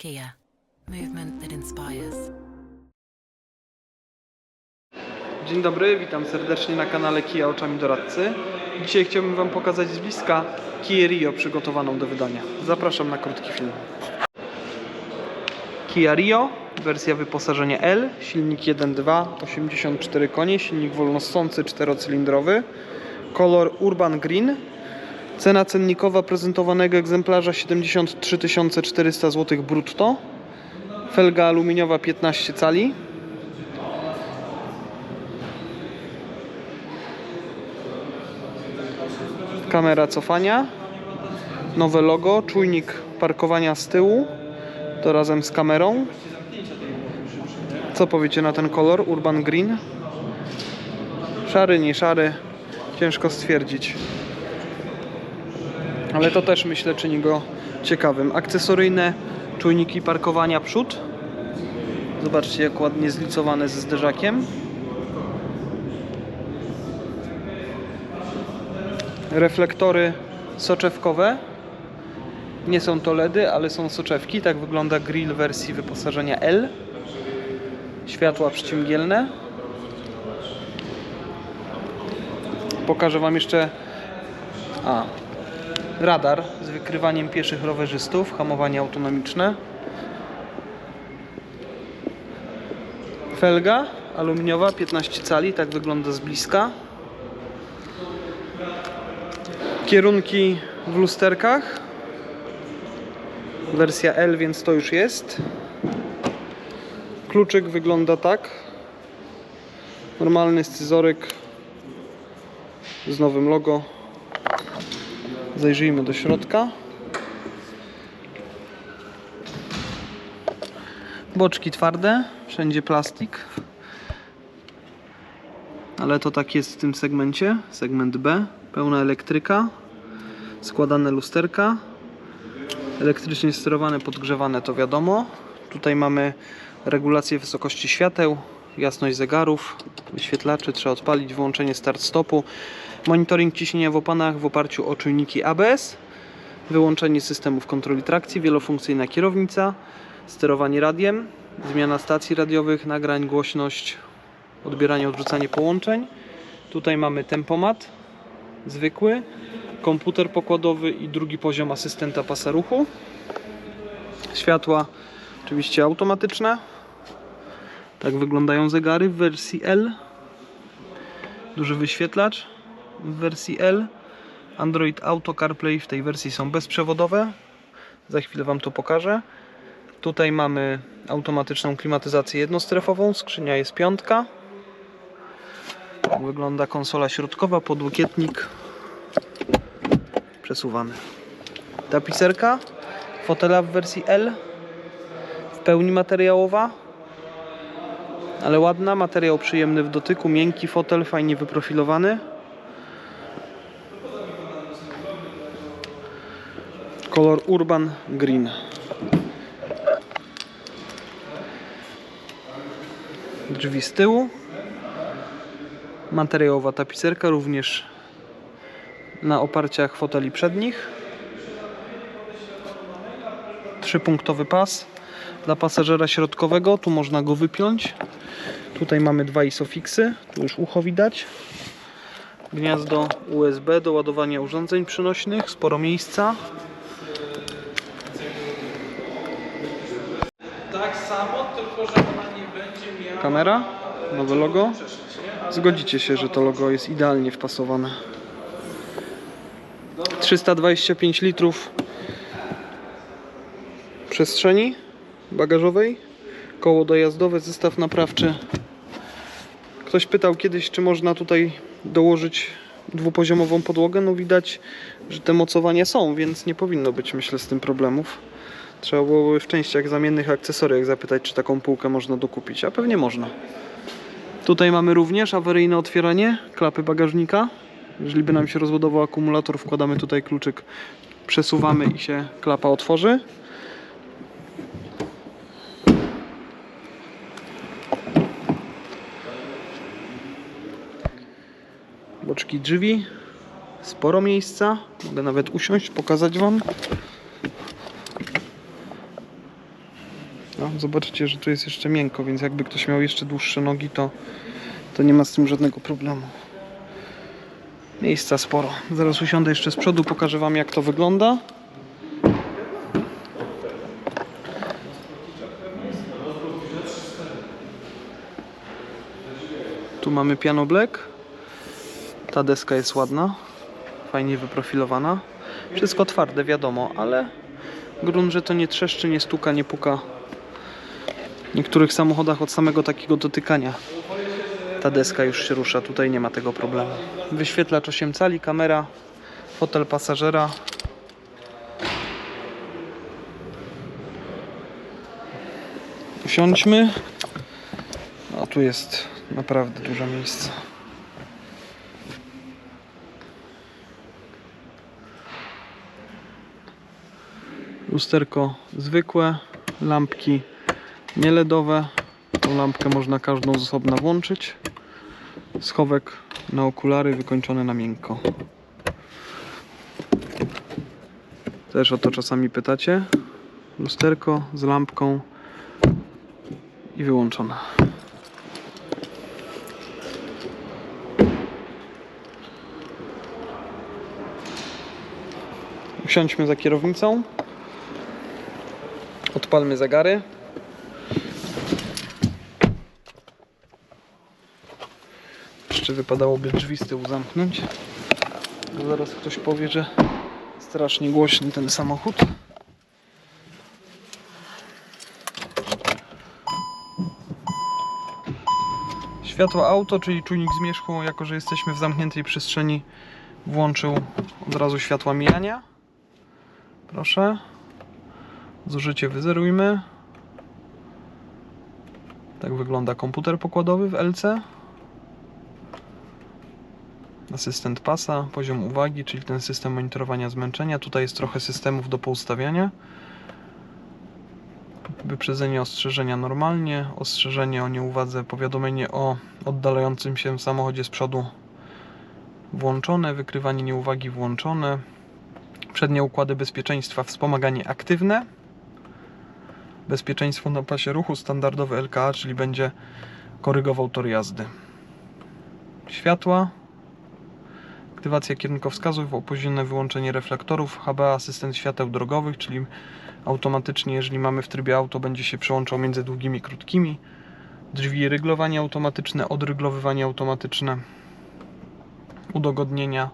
Kia, movement that inspires. Dzień dobry, witam serdecznie na kanale Kia Oczami Doradcy. Dzisiaj chciałbym Wam pokazać z bliska Kia Rio przygotowaną do wydania. Zapraszam na krótki film. Kia Rio, wersja wyposażenia L, silnik 1.2, 84 konie, silnik wolnossący czterocylindrowy, kolor Urban Green, cena cennikowa prezentowanego egzemplarza 73 400 zł brutto, felga aluminiowa 15 cali, kamera cofania, nowe logo, czujnik parkowania z tyłu, to razem z kamerą. Co powiecie na ten kolor Urban Green? Szary, nie szary, ciężko stwierdzić. Ale to też myślę czyni go ciekawym. Akcesoryjne czujniki parkowania przód. Zobaczcie jak ładnie zlicowane ze zderzakiem. reflektory soczewkowe. Nie są to LEDy, ale są soczewki. Tak wygląda grill wersji wyposażenia L. Światła przyciemnielne. Pokażę Wam jeszcze a, radar z wykrywaniem pieszych rowerzystów, hamowanie autonomiczne. Felga aluminiowa 15 cali, tak wygląda z bliska. Kierunki w lusterkach. Wersja L, więc to już jest. Kluczyk wygląda tak. Normalny scyzoryk z nowym logo. Zajrzyjmy do środka. Boczki twarde, wszędzie plastik. Ale to tak jest w tym segmencie, segment B. Pełna elektryka, składane lusterka, elektrycznie sterowane, podgrzewane to wiadomo. Tutaj mamy regulację wysokości świateł, jasność zegarów, wyświetlaczy, trzeba odpalić, wyłączenie start-stopu, monitoring ciśnienia w opanach w oparciu o czujniki ABS, wyłączenie systemów kontroli trakcji, wielofunkcyjna kierownica, sterowanie radiem, zmiana stacji radiowych, nagrań, głośność, odbieranie, odrzucanie połączeń. Tutaj mamy tempomat zwykły, komputer pokładowy i drugi poziom asystenta pasa ruchu. Światła oczywiście automatyczne. Tak wyglądają zegary w wersji L. Duży wyświetlacz w wersji L. Android Auto CarPlay w tej wersji są bezprzewodowe. Za chwilę Wam to pokażę. Tutaj mamy automatyczną klimatyzację jednostrefową. Skrzynia jest piątka. Wygląda konsola środkowa, podłokietnik przesuwany. Tapicerka fotela w wersji L w pełni materiałowa, ale ładna, materiał przyjemny w dotyku, miękki fotel, fajnie wyprofilowany. Kolor Urban Green. Drzwi z tyłu. Materiałowa tapicerka również na oparciach foteli przednich. Trzypunktowy pas dla pasażera środkowego. Tu można go wypiąć. Tutaj mamy dwa isofixy. Tu już ucho widać. Gniazdo USB do ładowania urządzeń przynośnych. Sporo miejsca. Tak samo, tylko że ona nie będzie miała. Kamera. Nowe logo. Zgodzicie się, że to logo jest idealnie wpasowane. 325 litrów przestrzeni bagażowej, koło dojazdowe, zestaw naprawczy. Ktoś pytał kiedyś, czy można tutaj dołożyć dwupoziomową podłogę. No widać, że te mocowania są, więc nie powinno być, myślę, z tym problemów. Trzeba byłoby w częściach zamiennych akcesoriach zapytać, czy taką półkę można dokupić, a pewnie można. Tutaj mamy również awaryjne otwieranie klapy bagażnika. Jeżeli by nam się rozładował akumulator, wkładamy tutaj kluczyk, przesuwamy i się klapa otworzy. Boczki drzwi, sporo miejsca. Mogę nawet usiąść, pokazać Wam. No, zobaczycie, że tu jest jeszcze miękko, więc jakby ktoś miał jeszcze dłuższe nogi, to, to nie ma z tym żadnego problemu. Miejsca sporo. Zaraz usiądę jeszcze z przodu, pokażę Wam jak to wygląda. Tu mamy piano black. Ta deska jest ładna, fajnie wyprofilowana. Wszystko twarde, wiadomo, ale grunt, że to nie trzeszczy, nie stuka, nie puka. W niektórych samochodach od samego takiego dotykania ta deska już się rusza, tutaj nie ma tego problemu. Wyświetlacz 8 cali, kamera, fotel pasażera. Usiądźmy. A tu jest naprawdę dużo miejsca. Lusterko zwykłe, lampki nie LEDowe. Tą lampkę można każdą z osobna włączyć. Schowek na okulary wykończony na miękko. Też o to czasami pytacie. Lusterko z lampką i wyłączone. Usiądźmy za kierownicą. Odpalmy zegary. Jeszcze wypadałoby drzwi z tyłu zamknąć. Zaraz ktoś powie, że strasznie głośny ten samochód. Światło auto, czyli czujnik zmierzchu, jako że jesteśmy w zamkniętej przestrzeni, włączył od razu światła mijania. Proszę. Zużycie wyzerujmy. Tak wygląda komputer pokładowy w LC. Asystent pasa, poziom uwagi, czyli ten system monitorowania zmęczenia. Tutaj jest trochę systemów do poustawiania. Wyprzedzenie ostrzeżenia normalnie, ostrzeżenie o nieuwadze, powiadomienie o oddalającym się samochodzie z przodu włączone, wykrywanie nieuwagi włączone, przednie układy bezpieczeństwa, wspomaganie aktywne, bezpieczeństwo na pasie ruchu, standardowy LKA, czyli będzie korygował tor jazdy. Światła, aktywacja kierunkowskazów, opóźnione wyłączenie reflektorów, HB asystent świateł drogowych, czyli automatycznie, jeżeli mamy w trybie auto, będzie się przełączał między długimi i krótkimi. Drzwi ryglowanie automatyczne, odryglowywanie automatyczne, udogodnienia,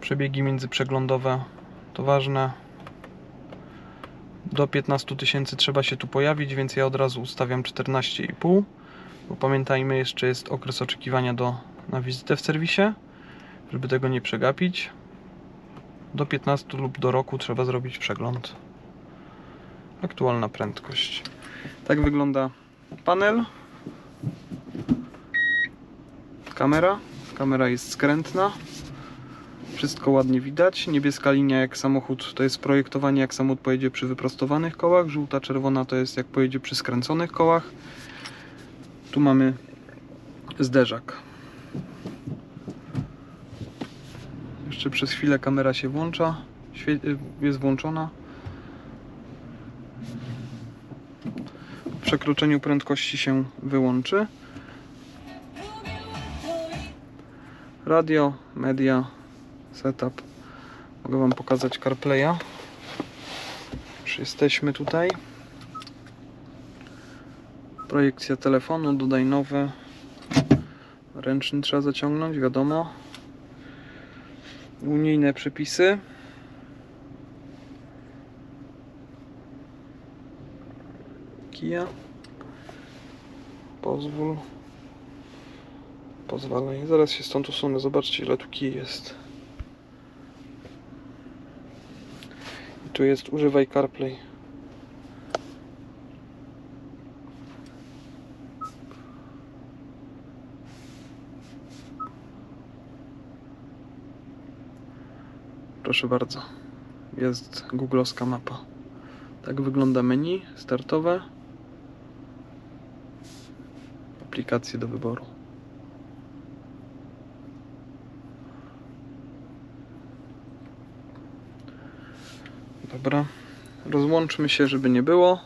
przebiegi międzyprzeglądowe, to ważne. Do 15 tysięcy trzeba się tu pojawić, więc ja od razu ustawiam 14,5 bo pamiętajmy, jeszcze jest okres oczekiwania do, na wizytę w serwisie, żeby tego nie przegapić. Do 15 lub do roku trzeba zrobić przegląd. Aktualna prędkość. Tak wygląda panel. Kamera. Kamera jest skrętna. Wszystko ładnie widać. Niebieska linia jak samochód to jest projektowanie jak samochód pojedzie przy wyprostowanych kołach. Żółta, czerwona to jest jak pojedzie przy skręconych kołach. Tu mamy zderzak. Jeszcze przez chwilę kamera się włącza. Y, jest włączona. Po przekroczeniu prędkości się wyłączy. Radio, media, setup. Mogę Wam pokazać CarPlaya. Już jesteśmy tutaj. Projekcja telefonu, dodaj nowe. Ręczny trzeba zaciągnąć, wiadomo. Unijne przepisy. Kia. Pozwól. Pozwalaj. Zaraz się stąd usunę. Zobaczcie ile tu kij jest. Tu jest używaj CarPlay. Proszę bardzo. Jest googlowska mapa. Tak wygląda menu startowe. Aplikacje do wyboru. Dobra. Rozłączmy się, żeby nie było.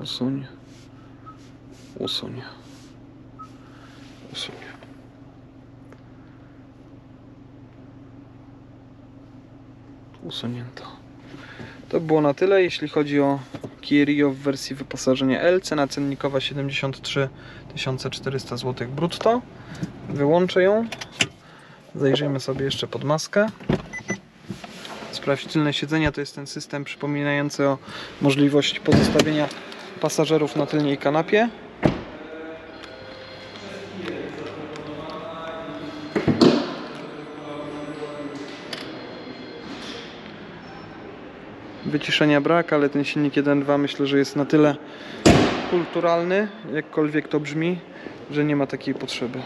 Usuń. Usuń. Usuń. Usunięto. To było na tyle, jeśli chodzi o Kia Rio w wersji wyposażenia L. Cena cennikowa 73 400 zł brutto. Wyłączę ją. Zajrzyjmy sobie jeszcze pod maskę. Sprawdź tylne siedzenia to jest ten system przypominający o możliwości pozostawienia pasażerów na tylnej kanapie. Wyciszenia brak, ale ten silnik 1.2 myślę, że jest na tyle kulturalny, jakkolwiek to brzmi, że nie ma takiej potrzeby.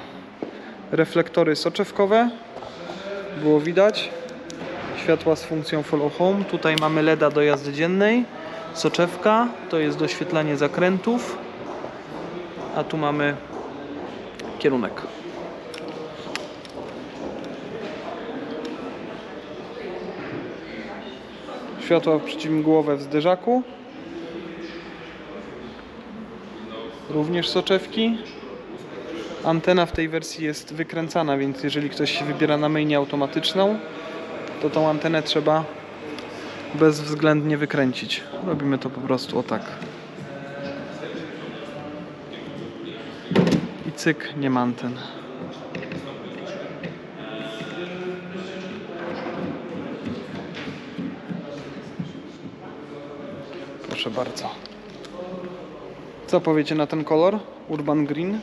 Reflektory soczewkowe, było widać. Światła z funkcją follow home. Tutaj mamy LEDa do jazdy dziennej. Soczewka to jest doświetlanie zakrętów. A tu mamy kierunek. Światła przeciwmgłowe w zderzaku. Również soczewki. Antena w tej wersji jest wykręcana, więc jeżeli ktoś się wybiera na myjnię automatyczną, to tą antenę trzeba bezwzględnie wykręcić. Robimy to po prostu o tak. I cyk, nie ma anten. Proszę bardzo. Co powiecie na ten kolor? Urban Green?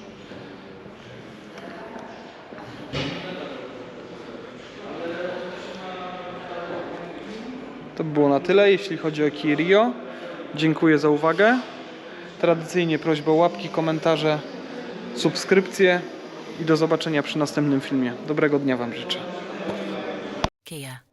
To by było na tyle, jeśli chodzi o Kirio. Dziękuję za uwagę. Tradycyjnie prośba o łapki, komentarze, subskrypcje i do zobaczenia przy następnym filmie. Dobrego dnia Wam życzę. Kia.